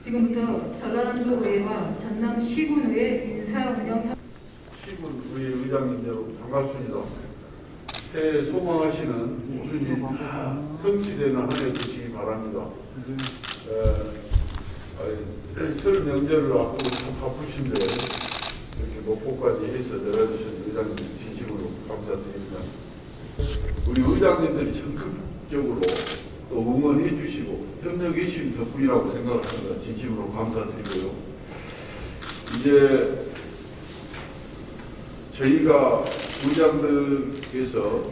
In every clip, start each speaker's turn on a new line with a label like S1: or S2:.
S1: 지금부터 전라남도 의회와 전남 시군의회 인사운영 협-
S2: 시군 우리 의장님 여러분 반갑습니다. 새해 소망하시는 무슨 일다 성취되는 한해 되시기 바랍니다. 에, 아이, 설 명절을 앞두고 참 바쁘신데 이렇게 목포까지 해서 내려주신 의장님 진심으로 감사드립니다. 우리 의장님들이 적극 적으로 또 응원해 주시고 협력해 주신 덕분이라고 생각합니다. 진심으로 감사드리고요. 이제 저희가 의장들께서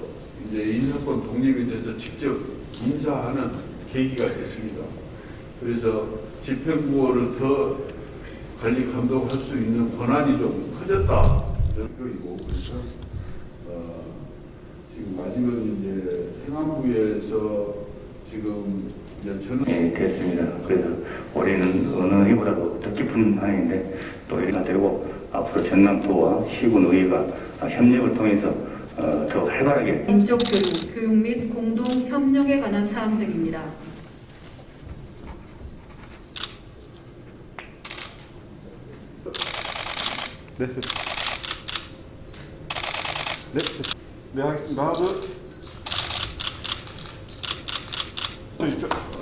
S2: 이제 인사권 독립에 대해서 직접 인사하는 계기가 됐습니다. 그래서 집행부호를 더 관리 감독할 수 있는 권한이 좀 커졌다. 그래서 어, 지금 아직은 이제 행안부에서 지금 이제 저는
S3: 예, 됐습니다. 그래서 올해는 어느 해보다도 더 깊은 한해인데 또 이렇게 되고 앞으로 전남도와 시군 의회가 협력을 통해서 어, 더 활발하게
S1: 인적 교류, 교육 및 공동 협력에 관한 사항 등입니다.
S4: 네. 됐- 네. 됐- 네, 하겠습니다. 하나, 둘. 또 있죠.